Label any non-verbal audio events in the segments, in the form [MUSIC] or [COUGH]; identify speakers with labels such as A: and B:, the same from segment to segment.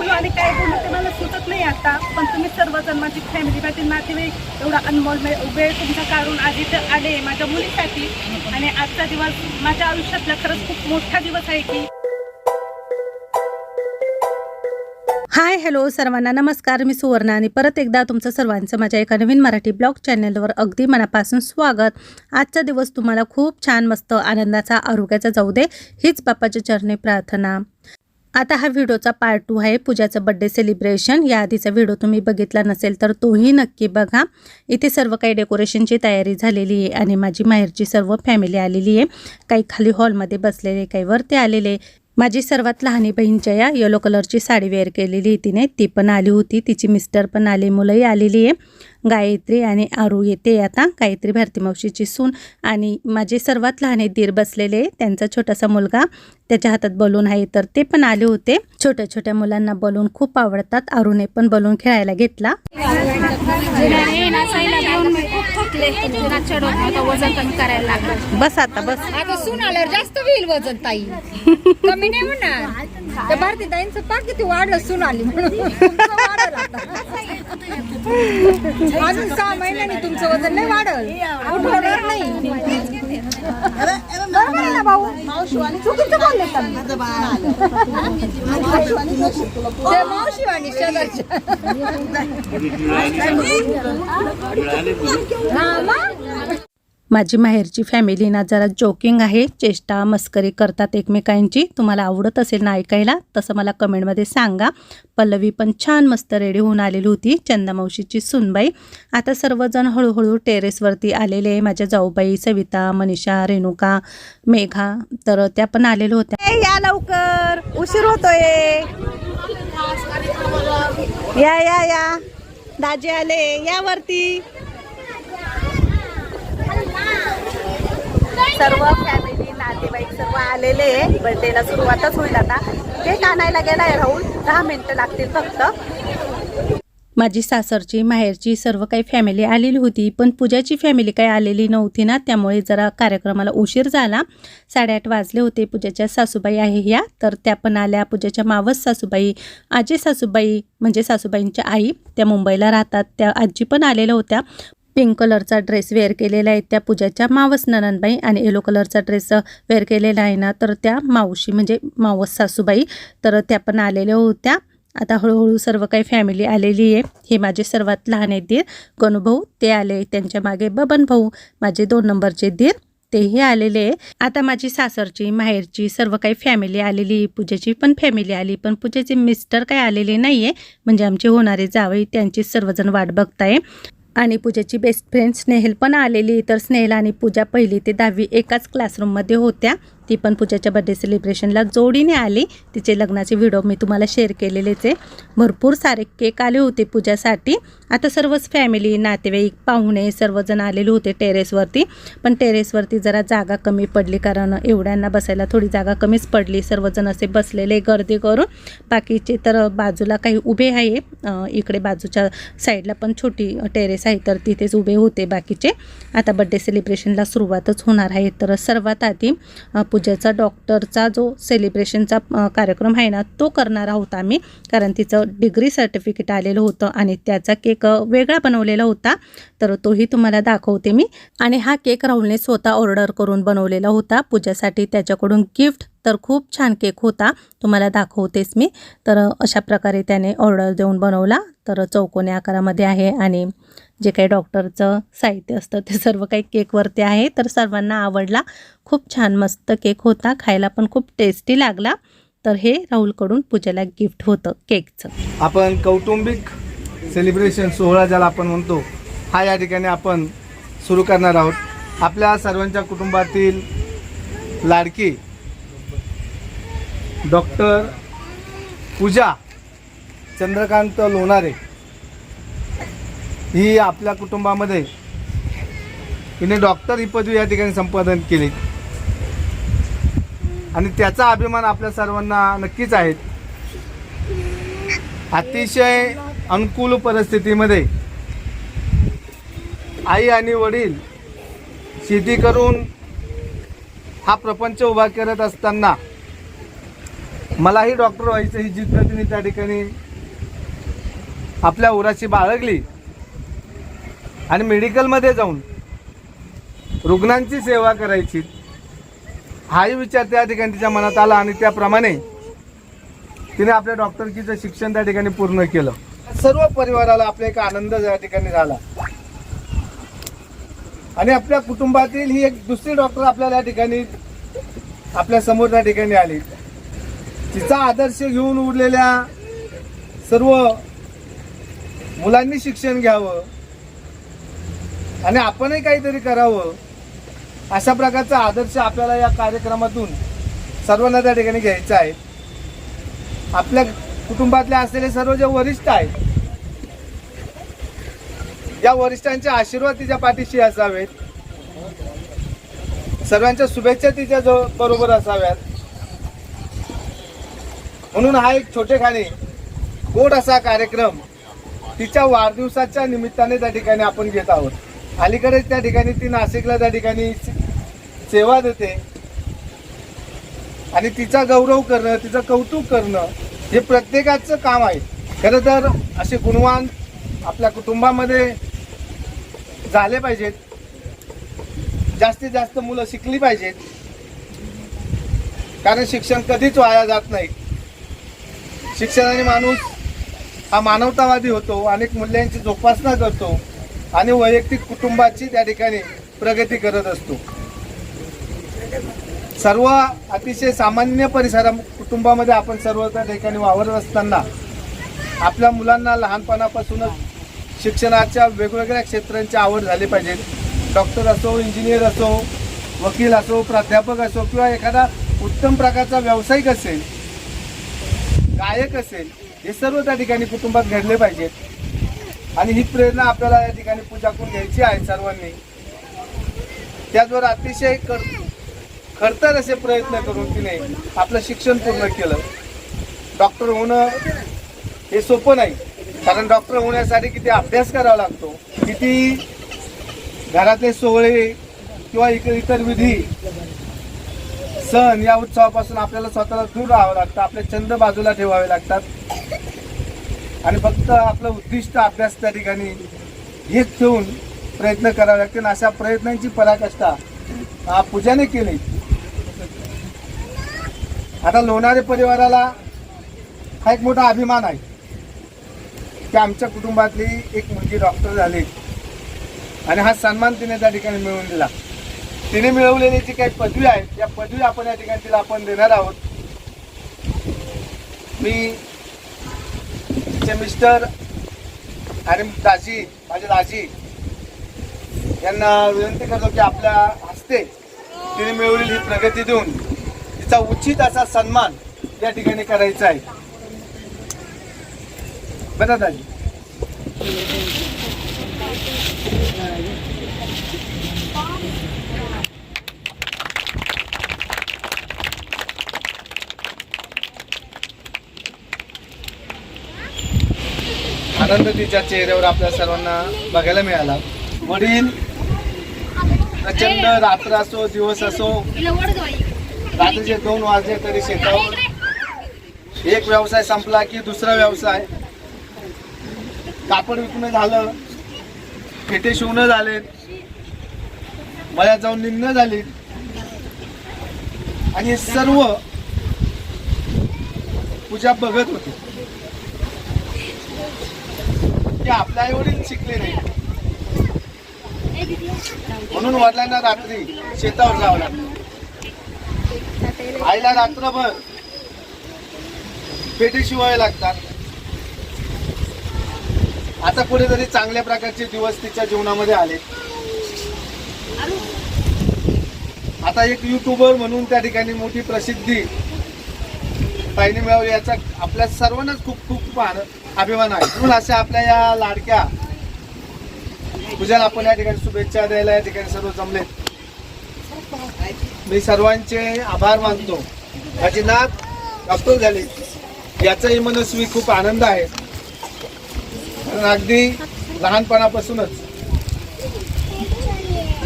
A: बोलू आणि काय बोलू ते मला सुचत नाही आता. पण तुम्ही सर्वजण माझी फॅमिली माझे नातेवाईक एवढा अनमोल वेळ तुमचा काढून आधी तर आले माझ्या मुलीसाठी. आणि आजचा दिवस माझ्या आयुष्यातला खरंच खूप मोठा दिवस आहे की.
B: हाय हॅलो सर्वांना. नमस्कार मी सुवर्णा आणि परत एकदा तुमचं सर्वांचं माझ्या एका नवीन मराठी ब्लॉग चॅनलवर अगदी मनापासून स्वागत. आजचा दिवस तुम्हाला खूप छान मस्त आनंदाचा आरोग्याचा जाऊ दे हीच बापाच्या चरणी प्रार्थना. आता हा व्हिडिओचा पार्ट टू आहे. पूजाचं बड्डे सेलिब्रेशन या आधीचा व्हिडिओ तुम्ही बघितला नसेल तर तोही नक्की बघा. इथे सर्व काही डेकोरेशनची तयारी झालेली आहे आणि माझी माहेरची सर्व फॅमिली आलेली आहे. काही खाली हॉलमध्ये बसलेले काही वरती आलेले. माझी सर्वात लहानी बहीणच्या या येलो कलरची साडी वेअर केलेली आहे तिने. ती पण आली होती. तिची मिस्टर पण आले मुलंही आलेली आहे. गायत्री आणि आरू येते. आता गायत्री भारती मावशीची सून आणि माझे सर्वात लहान दीर बसलेले त्यांचा छोटासा मुलगा त्याच्या हातात बलून आहे. तर ते पण आले होते. छोट्या छोट्या मुलांना बलून खूप आवडतात. आरूने पण बलून खेळायला घेतला.
C: लागलं
B: बस आता बस.
C: सून आल्यावर जास्त होईल वजन ताई. कमी नाही म्हणणार भारती ताईंचं पाक किती वाढलं सून आली म्हणून. [LAUGHS] अजून सहा महिन्याने तुमचं वजन नाही वाढल उठवणार नाही बरोबर आहे ना भाऊ चुकीचं बोलले का मी? ते मावशी वाणी शेजारच्या हा मग
B: माझी माहेरची फॅमिली ना जरा जोकिंग आहे. चेष्टा मस्करी करतात एकमेकांची. तुम्हाला आवडत असेल ना ऐकायला तसं मला कमेंटमध्ये सांगा. पल्लवी पण छान मस्त रेडी होऊन आलेली होती चंदामावशीची सुनबाई. आता सर्वजण हळूहळू टेरेसवरती आलेले माझ्या जाऊबाई सविता मनीषा रेणुका मेघा तर त्या पण आलेल्या होत्या. या लवकर. उशीर होतोय. या या या. दाजी आले. या सर्व फॅमिली नातेवाईक सर्व आलेले आहे. बर्थडेला सुरुवातच होईल आता. केक आणायला गेलाय राहुल दहा मिनिटं लागतील फक्त. माझी सासरची माहेरची सर्व काही फॅमिली आलेली होती पण पूजाची फॅमिली काही आलेली नव्हती ना त्यामुळे जरा कार्यक्रमाला उशीर झाला. साडेआठ वाजले होते पूजाच्या सासूबाई आहे ह्या तर त्या पण आल्या. पूजाच्या मावस सासूबाई आजी सासूबाई म्हणजे सासूबाईंच्या आई त्या मुंबईला राहतात. त्या आजी पण आलेल्या होत्या. पिंक कलरचा ड्रेस वेअर केलेला आहे. त्या पूजाच्या मावस नननबाई आणि येलो कलरचा ड्रेस वेअर केलेला आहे ना. तर त्या मावशी म्हणजे मावस सासूबाई तर त्या पण आलेल्या होत्या. आता हळूहळू सर्व काही फॅमिली आलेली आहे. हे माझे सर्वात लहान आहे दीर. गणूभाऊ ते आले त्यांच्या मागे. बबन भाऊ माझे दोन नंबरचे दीर. तेही आलेले आहे. आता माझी सासरची माहेरची सर्व काही फॅमिली आलेली पूजेची पण फॅमिली आली. पण पूजेचे मिस्टर काही आलेले नाही आहे म्हणजे आमचे होणारे जावई त्यांची सर्वजण वाट बघताय. आणि पूजाची बेस्ट फ्रेंड स्नेहल पण आलेली. तर स्नेहल आणि पूजा पहिली ते दहावी एकाच क्लासरूममध्ये होत्या. ती पण पूजाच्या बड्डे सेलिब्रेशनला जोडीने आली. तिचे लग्नाचे व्हिडिओ मी तुम्हाला शेअर केलेलेच आहे. भरपूर सारे केक आले होते पूजासाठी. आता सर्वच फॅमिली नातेवाईक पाहुणे सर्वजण आलेले होते टेरेसवरती पण टेरेसवरती जरा जागा कमी पडली कारण एवढ्यांना बसायला थोडी जागा कमीच पडली. सर्वजण असे बसलेले गर्दी करून. बाकीचे तर बाजूला काही उभे आहे. इकडे बाजूच्या साईडला पण छोटी टेरेस आहे तर तिथेच उभे होते बाकीचे. आता बड्डे सेलिब्रेशनला सुरुवातच होणार आहे. तर सर्वात आधी पूजा पूजेचा डॉक्टरचा जो सेलिब्रेशनचा कार्यक्रम आहे ना तो करणार आहोत आम्ही. कारण तिचं डिग्री सर्टिफिकेट आलेलं होतं आणि त्याचा केक वेगळा बनवलेला होता. तर तोही तुम्हाला दाखवते मी. आणि हा केक राहुलने स्वतः ऑर्डर करून बनवलेला होता. पूजेसाठी त्याच्याकडून गिफ्ट तर खूप छान केक होता. तुम्हाला दाखवतेच मी. तर अशा प्रकारे त्याने ऑर्डर देऊन बनवला. तर चौकोनी आकारामध्ये आहे आणि जे काही डॉक्टरचं साहित्य असतं ते सर्व काही केकवरती आहे. तर सर्वांना आवडला. खूप छान मस्त केक होता. खायला पण खूप टेस्टी लागला. तर हे राहुलकडून पूजेला गिफ्ट होतं केकचं
D: आपण कौटुंबिक सेलिब्रेशन सोहळा ज्याला आपण म्हणतो हा या ठिकाणी आपण सुरू करणार आहोत. आपल्या सर्वांच्या कुटुंबातील लाडकी डॉक्टर पूजा चंद्रकांत लोणारे ही आपल्या कुटुंबामध्ये हिने डॉक्टर ही पदवी या ठिकाणी संपादन केली. आणि त्याचा अभिमान आपल्या सर्वांना नक्कीच आहे. अतिशय अनुकूल परिस्थितीमध्ये आई आणि वडील शेती करून हा प्रपंच उभा करत असताना मलाही डॉक्टर व्हायचं ही जिद्द तिने त्या ठिकाणी आपल्या उराशी बाळगली. आणि मेडिकलमध्ये जाऊन रुग्णांची सेवा करायची. हाही विचार त्या ठिकाणी तिच्या मनात आला आणि त्याप्रमाणे तिने आपल्या डॉक्टरकीचं शिक्षण त्या ठिकाणी पूर्ण केलं. सर्व परिवाराला आपला एक आनंद त्या ठिकाणी झाला. आणि आपल्या कुटुंबातील ही एक दुसरी डॉक्टर आपल्याला या ठिकाणी आपल्यासमोर त्या ठिकाणी आली. तिचा आदर्श घेऊन उरलेल्या सर्व मुलांनी शिक्षण घ्यावं. आणि आपणही काहीतरी करावं अशा प्रकारचा आदर्श आपल्याला या कार्यक्रमातून सर्वांना त्या ठिकाणी घ्यायचा आहे. आपल्या कुटुंबातले असलेले सर्व जे वरिष्ठ आहेत या वरिष्ठांचे आशीर्वाद तिच्या पाठीशी असावेत. सर्वांच्या शुभेच्छा तिच्या जवळ बरोबर असाव्यात. म्हणून हा एक छोटेखानी गोड असा कार्यक्रम तिच्या वाढदिवसाच्या निमित्ताने त्या ठिकाणी आपण घेत आहोत. अलीकडेच त्या ठिकाणी ती नाशिकला त्या ठिकाणी सेवा देते. आणि तिचा गौरव करणं तिचं कौतुक करणं हे प्रत्येकाचं काम आहे. खरं तर असे गुणवान आपल्या कुटुंबामध्ये झाले पाहिजेत. जास्तीत जास्त मुलं शिकली पाहिजेत. कारण शिक्षण कधीच वाया जात नाही. शिक्षणाने माणूस हा मानवतावादी होतो अनेक मूल्यांची जोपासना करतो. आणि वैयक्तिक कुटुंबाची त्या ठिकाणी प्रगती करत असतो. सर्व अतिशय सामान्य परिसरा कुटुंबामध्ये आपण सर्व त्या ठिकाणी वावरत असताना आपल्या मुलांना लहानपणापासूनच शिक्षणाच्या वेगवेगळ्या क्षेत्रांची आवड झाली पाहिजे. डॉक्टर असो इंजिनियर असो वकील असो प्राध्यापक असो किंवा एखादा उत्तम प्रकारचा व्यावसायिक असेल गायक असेल हे सर्व त्या ठिकाणी कुटुंबात घडले पाहिजेत. आणि ही प्रेरणा आपल्याला या ठिकाणी पूजा करून घ्यायची आहे सर्वांनी. त्याचबरोबर अतिशय कर खडतर असे प्रयत्न करून तिने आपलं शिक्षण पूर्ण केलं. डॉक्टर होणं हे सोपं नाही. कारण डॉक्टर होण्यासाठी किती अभ्यास करावा लागतो. किती घरातले सोहळे किंवा इक इतर विधी सण या उत्सवापासून आपल्याला स्वतःला दूर राहावं लागतं. आपले छंद बाजूला ठेवावे लागतात. आणि फक्त आपलं उद्दिष्ट अभ्यास त्या ठिकाणी हेच ठेवून प्रयत्न करावे लागतील. अशा प्रयत्नांची पराकाष्ठा हा पूजाने केली. आता लोणारे परिवाराला हा एक मोठा अभिमान आहे की आमच्या कुटुंबातली एक मुलगी डॉक्टर झाली. आणि हा सन्मान तिने त्या ठिकाणी मिळवून दिला. तिने मिळवलेली जी काही पदवी आहे त्या पदवी आपण या ठिकाणी तिला आपण देणार आहोत. मी तिचे मिस्टर आणि दाजी माझे दाजी यांना विनंती करतो की आपल्या हस्ते तिने मिळवलेली ही प्रगती देऊन तिचा उचित असा सन्मान या ठिकाणी करायचा आहे. बरं दाजी. आनंद तिच्या चेहऱ्यावर आपल्या सर्वांना बघायला मिळाला. वडील प्रचंड रात्र असो दिवस असो रात्रीचे दोन वाजले तरी शेतावर एक व्यवसाय संपला की दुसरा व्यवसाय. कापड विकणं झालं फेटे शिवणं झाले मळ्यात जाऊन निघणं झाली. आणि सर्व पूजा बघत होती. की आपल्या आई वडील शिकले नाही. म्हणून वडिलांना रात्री शेतावर जावं लागतं. आईला रात्रभर पेटी शिवाय लागतात. आता कुठेतरी चांगल्या प्रकारचे दिवस तिच्या जीवनामध्ये आले. आता एक युट्यूबर म्हणून त्या ठिकाणी मोठी प्रसिद्धी ताईने मिळावी याचा आपल्या सर्वांनाच खूप खूप आनंद. अभिमान आहे. म्हणून अशा आपल्या या लाडक्या पूजाला आपण या ठिकाणी शुभेच्छा द्यायला या ठिकाणी सर्व जमले. मी सर्वांचे आभार मानतो. माझी नात डॉक्टर झाली. याचाही मनस्वी खूप आनंद आहे. कारण अगदी लहानपणापासूनच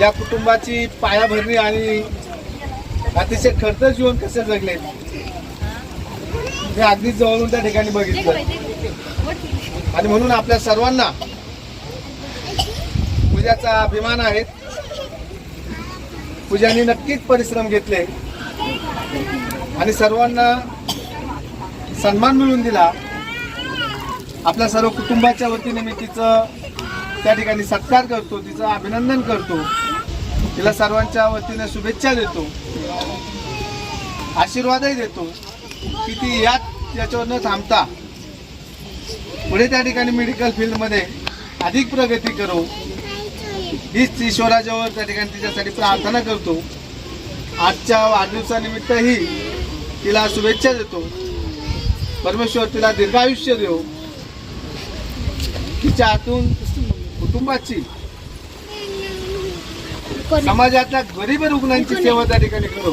D: या कुटुंबाची पायाभरणी आणि अतिशय खर्च जीवन कसे जगले मी अगदी जवळून त्या ठिकाणी बघितलं. आणि म्हणून आपल्या सर्वांना पूजाचा अभिमान आहे. पूजाने नक्कीच परिश्रम घेतले आणि सर्वांना सन्मान मिळून दिला. आपल्या सर्व कुटुंबाच्या वतीने मी तिचं त्या ठिकाणी सत्कार करतो तिचं अभिनंदन करतो. तिला सर्वांच्या वतीने शुभेच्छा देतो. आशीर्वादही देतो. की ती यात याच्यावर न थांबता. पुढे त्या ठिकाणी मेडिकल फील्डमध्ये अधिक प्रगती करो. हीच ईश्वराजवळ त्या ठिकाणी तिच्यासाठी प्रार्थना करतो. आजच्या वाढदिवसानिमित्तही तिला शुभेच्छा देतो. परमेश्वर तिला दीर्घायुष्य देव तिच्या हातून कुटुंबाची समाजातल्या गरीब रुग्णांची सेवा त्या ठिकाणी करो.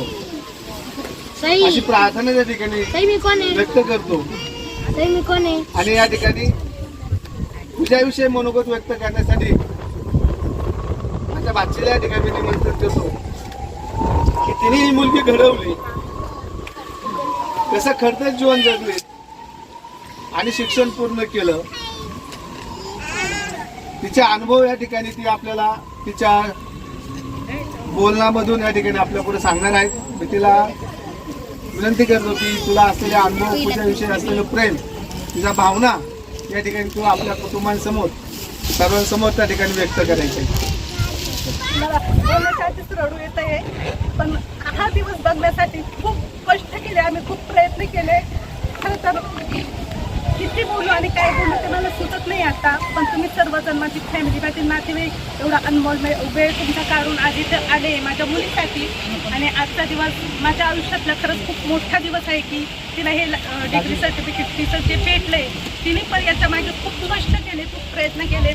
D: अशी प्रार्थना त्या ठिकाणी व्यक्त करतो.
E: मी कोण आहे?
D: आणि या ठिकाणी तुझ्याविषयी मनोगत व्यक्त करण्यासाठी माझ्या बातचीला या ठिकाणी मी निमंत्रण देतो. की तिने ही मुलगी घडवली. कसं खडतर जीवन जगले. आणि शिक्षण पूर्ण केलं. तिचा अनुभव या ठिकाणी ती आपल्याला तिच्या बोलण्यामधून या ठिकाणी आपल्या पुढे सांगणार आहेत मी तिला विनंती करतो की तुला असलेले अनुभव तुझ्याविषयी असलेलं प्रेम तुझ्या भावना या ठिकाणी तू आपल्या कुटुंबांसमोर सर्वांसमोर त्या ठिकाणी व्यक्त करायचे.
A: मला रडू येत आहे पण हा दिवस बघण्यासाठी खूप कष्ट केले आम्ही खूप प्रयत्न केले. खरं तर किती बोलू आणि काय बोलू ते मला सुचत नाही आता. पण तुम्ही सर्वजण माझी फॅमिली माझे नातेवाईक एवढा अनमोल वेळ तुमचा काढून आधी तर आले माझ्या मुलीसाठी. आणि आजचा दिवस माझ्या आयुष्यातला खरंच खूप मोठा दिवस आहे की तिला हे डिग्री सर्टिफिकेट तिचं जे भेटलंय तिने पण याच्या मागे खूप कष्ट केले खूप प्रयत्न केले.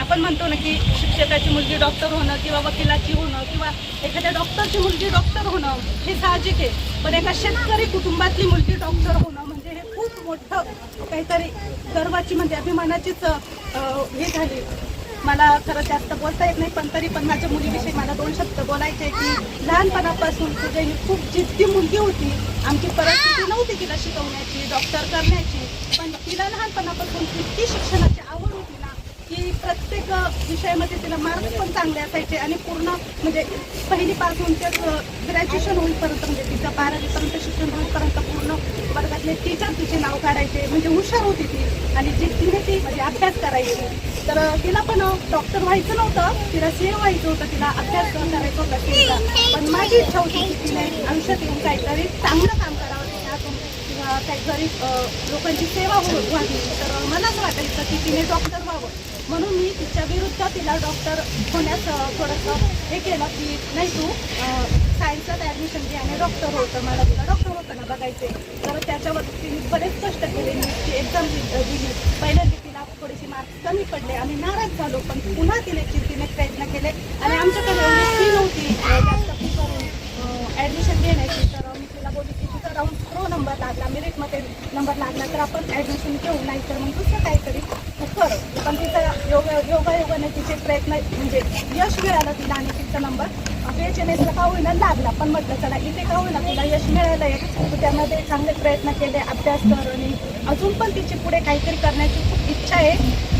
A: आपण म्हणतो ना की शिक्षकाची मुलगी डॉक्टर होणं किंवा वकिलाची होणं किंवा एखाद्या डॉक्टरची मुलगी डॉक्टर होणं हे साहजिक आहे. पण एका शेतकरी कुटुंबातली मुलगी डॉक्टर होणं मोठं काहीतरी गर्वाची म्हणजे अभिमानाचीच हे झाली. मला खरं जास्त बोलता येत नाही पण तरी पण माझ्या मुलीविषयी मला दोन शब्द बोलायचे आहे की लहानपणापासून तुझी ही खूप जिद्दी मुलगी होती. आमची परिस्थिती नव्हती तिला शिकवण्याची डॉक्टर करण्याची. पण तिला लहानपणापासून इतकी शिक्षणाची की प्रत्येक विषयामध्ये तिला मार्क्स पण चांगले असायचे आणि पूर्ण म्हणजे पहिलीपासून ते ग्रॅज्युएशन होईपर्यंत म्हणजे तिचं बारावीपर्यंत शिक्षण होईपर्यंत पूर्ण वर्गातले टीचर तिचे नाव काढायचे. म्हणजे हुशार होती ती आणि जी तिने ती म्हणजे अभ्यास करायची. तर तिला पण डॉक्टर व्हायचं नव्हतं. तिला सीए व्हायचं होतं. तिला अभ्यास करायचं होता पण माझी इच्छा होती की तिने आयुष्यात येऊन काहीतरी चांगलं काम काही गरीब लोकांची सेवा व्हावी तर मलाच वाटायचं की तिने डॉक्टर व्हावं. म्हणून मी तिच्या विरुद्ध तिला डॉक्टर होण्यास थोडंसं हे केलं की नाही तू सायन्सात ॲडमिशन घे आणि डॉक्टर होतं मला तुला डॉक्टर होतं ना बघायचे तर त्याच्यावर तिने बरेच कष्ट केले नीटची एक्झाम दिली. पहिल्यांदा तिला थोडेसे मार्क्स कमी पडले आम्ही नाराज झालो पण पुन्हा तिने तिने प्रयत्न केले. आणि आमच्याकडे फी नव्हती जास्त फी करून ॲडमिशन घेण्याची. तर मी तिला बोलली तर राहून प्रो नंबर लागला मेरिटमध्ये नंबर लागला तर आपण ॲडमिशन घेऊ नाही तर मग दुसरं काहीतरी करू. पण तिचा योग योगायोगाने तिचे प्रयत्न म्हणजे यश मिळालं तिला आणि तिचा नंबर बी एच एन एसला का होईना लागला. पण म्हटलं चला इथे का होईना तुला यश मिळालं आहे त्यामध्ये चांगले प्रयत्न केले अभ्यास करणे अजून पण तिची पुढे काहीतरी करण्याची खूप इच्छा आहे.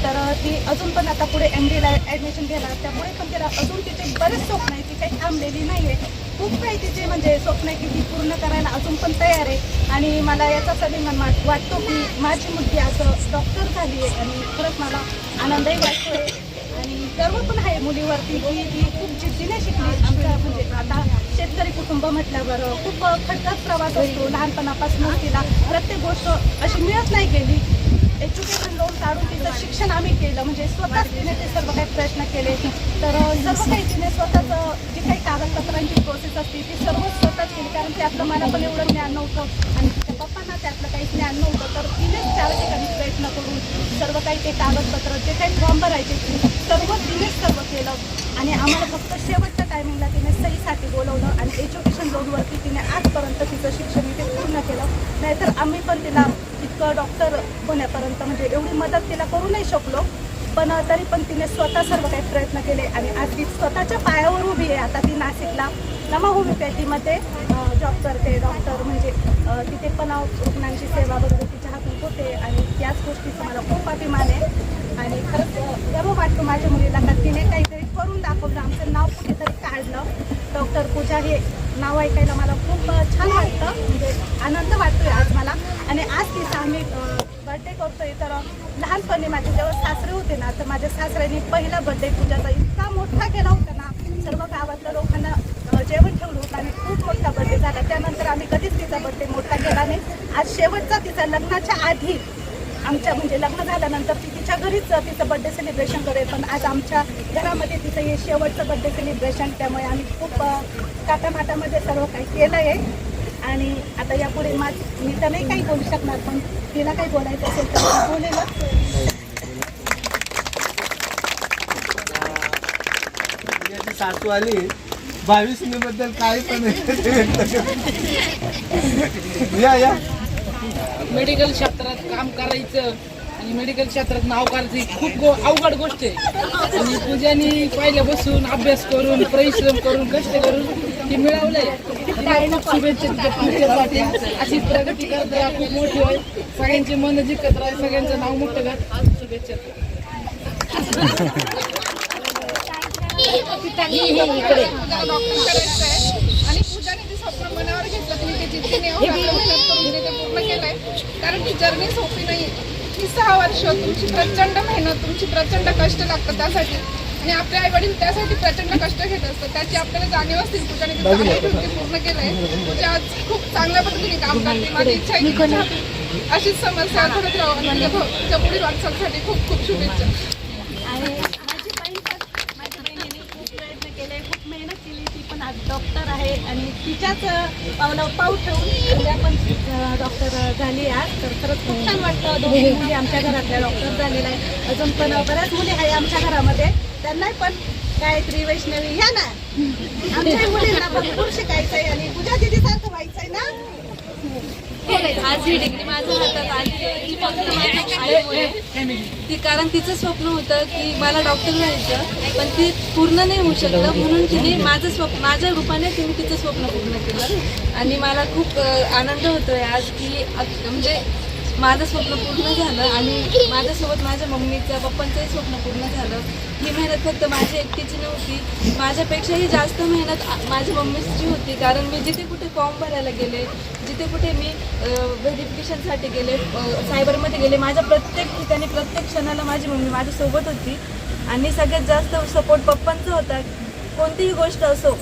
A: तर ती अजून पण आता पुढे एम डीला ॲडमिशन घेणार. त्यामुळे पण तिला अजून तिचे बरेच स्वप्न आहे. ती काही थांबलेली नाही आहे खूप काही तिचे म्हणजे स्वप्न आहे की ती पूर्ण करायला अजून पण तयार आहे. आणि मला याचा अभिमान वाट- वाटतो की माझी मुलगी असं डॉक्टर झाली आहे. आणि खरंच मला आनंदही वाटतो आहे गर्व पण आहे मुलीवरती की ती खूप जिद्दीने शिकली आमच्या म्हणजे आता शेतकरी कुटुंब म्हटल्यावर खूप खडकाच प्रवास असतो लहानपणापासूनच तिला प्रत्येक गोष्ट अशी मिळत नाही गेली. एज्युकेशन लोन काढून तिचं शिक्षण आम्ही केलं म्हणजे स्वतःच तिने ते सर्व काही प्रयत्न केले. तर सर्व काही तिने स्वतःच जी काही कागदपत्रांची प्रोसेस असते ती सर्व स्वतःच केली. कारण त्यातलं मला पण एवढं ज्ञान नव्हतं आणि तिच्या पप्पांना त्यातलं काही ज्ञान नव्हतं. तर तिनेच चार ठिकाणी प्रयत्न करून सर्व काही ते कागदपत्र जे काही फॉर्म भरायचे ते सर्व तिनेच सर्व केलं. आणि आम्हाला फक्त शेवटच्या टायमिंगला तिने सहीसाठी बोलवलं आणि एज्युकेशन लोनवरती तिने आजपर्यंत तिचं शिक्षण इथे पूर्ण केलं. नाहीतर आम्ही पण तिला इतकं डॉक्टर होण्यापर्यंत म्हणजे एवढी मदत तिला करू नाही शकलो. पण तरी पण तिने स्वतः सर्व काही प्रयत्न केले आणि आज ती स्वतःच्या पायावर उभी आहे. आता ती नाशिकला नमा होमिओपॅथीमध्ये करते डॉक्टर म्हणजे तिथे पण रुग्णांची सेवा वगैरे तिच्या हातून होते आणि त्याच गोष्टीचा मला खूप अभिमान आहे. आणि खरंच गर्व वाटतो माझ्या मुलीला का तिने काहीतरी करून दाखवलं आमचं नाव कुठेतरी काढलं. डॉक्टर पूजा हे नाव ऐकायला मला खूप छान वाटतं. म्हणजे आनंद वाटतोय आज मला. आणि आज तिचा आम्ही बर्थडे करतोय तर लहानपणी माझे जेव्हा सासरे होते ना तर माझ्या सासऱ्यांनी पहिला बर्थडे पूजाचा इतका मोठा केला होता ना सर्व गावातल्या लोकांना जेवण ठेवलं होतं आणि खूप मोठा बर्थडे झाला. त्यानंतर आम्ही कधीच तिचा बर्थडे मोठा केला नाही. आज शेवटचा तिचा लग्नाच्या आधी आमच्या म्हणजे लग्न झाल्यानंतर ती तिच्या घरीच तिचं बर्थडे सेलिब्रेशन करेल. पण आज आमच्या घरामध्ये तिचं हे शेवटचं बर्थडे सेलिब्रेशन त्यामुळे आम्ही खूप काटामाटामध्ये सर्व काही केलं आहे आणि आता यापुढे माझ मी तर नाही काही बोलू शकणार पण तिला काही बोलायचं असेल तर
D: बोलेल सासू आली. बावीस मे बद्दल काही पण या या.
F: मेडिकल क्षेत्रात काम करायचं आणि मेडिकल क्षेत्रात नाव करायचं ही खूप गो अवघड गोष्ट आहे. आणि पूजानी पहिल्यापासून अभ्यास करून परिश्रम करून कष्ट करून ते मिळवलंय. अशी प्रगती करत राहा खूप मोठी होय. सगळ्यांची मन जिकत राहा सगळ्यांचं नाव मोठं कर शुभेच्छा.
G: आणि पूजाने ते स्वप्न मनावर घेतलं तिने ते जिद्दीने एवढं मेहनत करून तिने ते पूर्ण केलंय. कारण ती जर्नी सोपी नाही ही सहा वर्ष तुमची प्रचंड मेहनत तुमची प्रचंड कष्ट लागतात त्यासाठी. आणि आपले आई वडील त्यासाठी प्रचंड कष्ट घेत असतात. त्याची आपल्याला जाणीव असतील पूजाने पूर्ण केलंय. पूजा आज खूप चांगल्या पद्धतीने काम करते. माझी इच्छा आहे की अशीच समस्या घडत राहावं आणि तिच्या भ- तिच्या पुढील वाटचालीसाठी खूप खूप शुभेच्छा
A: आणि माझी बहीण पण माझ्या बहिणीने खूप प्रयत्न केले खूप मेहनत केली ती पण आज डॉक्टर आहे आणि तिच्याच अ, पावलावर पाऊल ठेवून पण डॉक्टर झाली आज. तर खरंच खूप छान वाटतं. दोन्ही मुली आमच्या घरातल्या डॉक्टर झालेल्या आहे अजून पण बऱ्याच मुली आहे आमच्या घरामध्ये. त्यांनाही पण गायत्री वैष्णवी ह्या ना आमच्या मुलींना भरपूर शिकायचं आहे आणि पूजा दिदीसारखं व्हायचंय ना?
H: आज ही डिग्री माझ्या हातात आली. फक्त माझ्या आईमुळे ती कारण तिचं स्वप्न होतं की मला डॉक्टर व्हायचं पण ती पूर्ण नाही होऊ शकलं. म्हणून तिने माझं स्वप्न माझ्या रूपाने तिने तिचं स्वप्न पूर्ण केलं. आणि मला खूप आनंद होतोय आज की म्हणजे माझं स्वप्न पूर्ण झालं आणि माझ्यासोबत माझ्या मम्मीचं पप्पांचंही स्वप्न पूर्ण झालं. ही मेहनत फक्त माझी एकटीची नव्हती. माझ्यापेक्षाही जास्त मेहनत माझ्या मम्मीची होती. कारण मी जिथे कुठे फॉर्म भरायला गेले कुठे कुठे मी व्हेरिफिकेशनसाठी गेले सायबरमध्ये गेले. माझ्या प्रत्येक ठिकाणी प्रत्येक क्षणाला माझी मम्मी माझ्यासोबत होती. आणि सगळ्यात जास्त सपोर्ट पप्पांचा होता. कोणतीही गोष्ट असो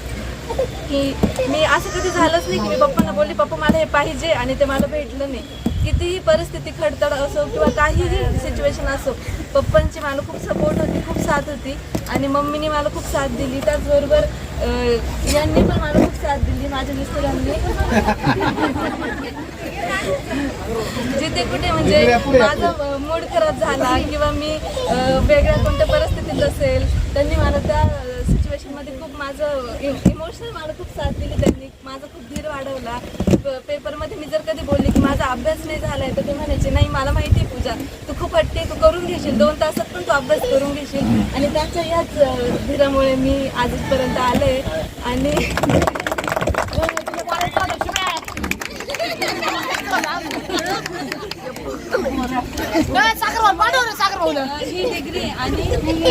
H: की मी असं कधी झालंच नाही की मी पप्पांना बोलली पप्पा मला हे पाहिजे आणि ते मला भेटलं नाही. कितीही परिस्थिती खडतड असो किंवा काहीही सिच्युएशन असो पप्पांची मला खूप सपोर्ट होती खूप साथ होती आणि मम्मीने मला खूप साथ दिली. त्याचबरोबर यांनी पण मला खूप साथ दिली माझ्या मिस्टरांनी. जिथे कुठे म्हणजे माझा मूड खराब झाला किंवा मी वेगळ्या कोणत्या परिस्थितीत असेल त्यांनी मला त्या सिच्युएशनमध्ये खूप माझं इमोशनल मला खूप साथ दिली त्यांनी. माझा खूप धीर वाढवला. प- पेपरमध्ये मी जर कधी बोलली की माझा अभ्यास नाही झालाय तर ते म्हणायचे नाही मला माहिती आहे पूजा. तू खूप हट्टी तू करून घेशील. दोन तासात पण तू अभ्यास करून घेशील. आणि त्याच्या याच धीरामुळे मी आजपर्यंत आले. आणि [LAUGHS] ही डिग्री आणि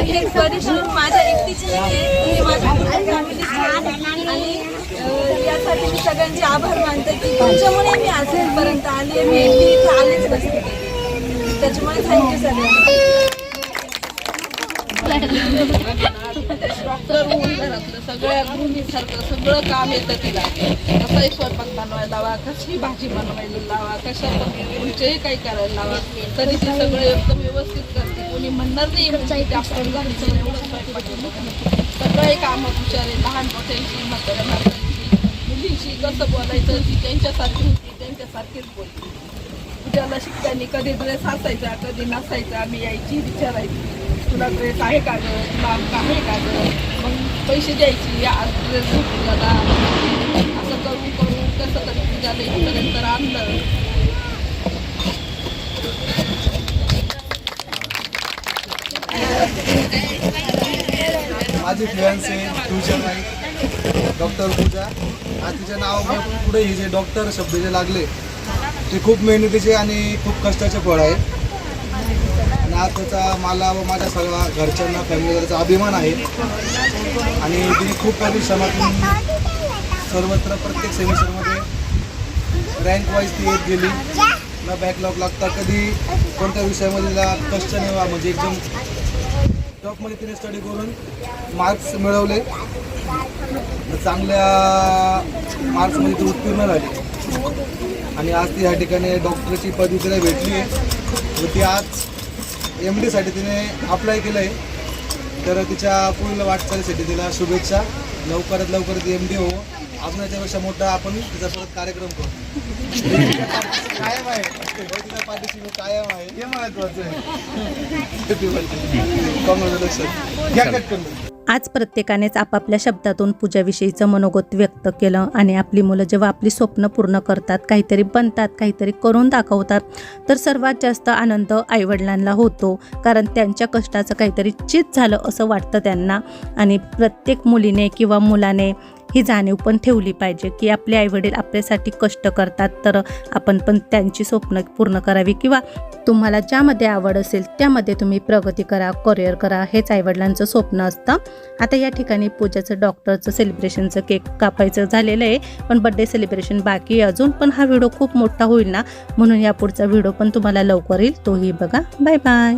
H: हे परिश्रम माझ्या एकटीचे नाही हे माझ्या फॅमिलीचे आणि अं, यासाठी मी सगळ्यांचे आभार मानते की तुमच्यामुळे मी आजपर्यंत आली आहे. मी एकटी इथे आलीच नसते. त्याच्यामुळे थँक्यू सगळ्यांना.
F: डॉक्टर होऊन घरातलं सगळ्या गृहिणीसारखं सगळं काम येतं तिला. कसाही स्वयंपाक बनवायला लावा कशी भाजी बनवायला लावा कशा कोणतेही काही करायला लावा तरी ती सगळं एकदम व्यवस्थित करते. कोणी म्हणणार नाही म्हणजे डॉक्टर सगळं एवढं स्वयंपाक सगळे काम विचारे लहान मोठ्यांची म्हाताऱ्या मुलींशी कसं बोलायचं ती त्यांच्यासारखी होती त्यांच्यासारखीच बोलते. पूजाला शिकताना कधी ड्रेस असायचा कधी नसायचा मी यायची विचारायची. तुला ड्रेस आहे का गं? तुला आहे का गं? मग पैसे द्यायची या आज ड्रेस पूजाला असं करून करून कसं तरी पूजाला इथपर्यंत आणलं
D: माझी फियांसे ट्युशन आहे डॉक्टर पूजा.
I: आज तिच्या नावापुढे पुढे हे जे डॉक्टर शब्द जे लागले ते खूप मेहनतीचे आणि खूप कष्टाचे फळ आहे. आजचा त्याचा मला व माझ्या सगळ्या घरच्यांना फॅमिलीला त्याचा अभिमान आहे. आणि तिने खूप परिश्रमातून सर्वत्र प्रत्येक सेमिस्टरमध्ये रँक वाईज ती येत गेली. ना बॅकलॉग लागता कधी कोणत्या विषयामध्ये तिला कष्ट नाही व्हा म्हणजे एकदम टॉपमध्ये तिने स्टडी करून मार्क्स मिळवले. चांगल्या मार्क्समध्ये ती उत्तीर्ण झाली. आणि आज ती या ठिकाणी डॉक्टरची पदवी तिला भेटली आहे. व ती आज एम डीसाठी तिने अप्लाय केलं आहे तर तिच्या पुढील वाटचालीसाठी तिला शुभेच्छा. लवकरात लवकर ती एम डी हो. अजून याच्यापेक्षा मोठा आपण तिचा परत कार्यक्रम करू. कायम आहे. पाठीशी मी कायम आहे.
D: हे महत्वाचं आहे. [LAUGHS] करून.
B: आज प्रत्येकानेच आपापल्या शब्दातून पूजाविषयीचं मनोगत व्यक्त केलं आणि आपली मुलं जेव्हा आपली स्वप्न पूर्ण करतात काहीतरी बनतात काहीतरी करून दाखवतात तर सर्वात जास्त आनंद आईवडिलांना होतो कारण त्यांच्या कष्टाचं काहीतरी चित झालं असं वाटतं त्यांना. आणि प्रत्येक मुलीने किंवा मुलाने ही जाणीव पण ठेवली पाहिजे की आपले आईवडील आपल्यासाठी कष्ट करतात तर आपण पण त्यांची स्वप्न पूर्ण करावी किंवा तुम्हाला ज्यामध्ये आवड असेल त्यामध्ये तुम्ही प्रगती करा करिअर करा हेच आईवडिलांचं स्वप्न असतं. आता या ठिकाणी पूजाचं डॉक्टरचं सेलिब्रेशनचं केक कापायचं झालेलं आहे पण बड्डे सेलिब्रेशन बाकी आहे अजून पण हा व्हिडिओ खूप मोठा होईल ना म्हणून या पुढचा व्हिडिओ पण तुम्हाला लवकर येईल तोही बघा. Bye bye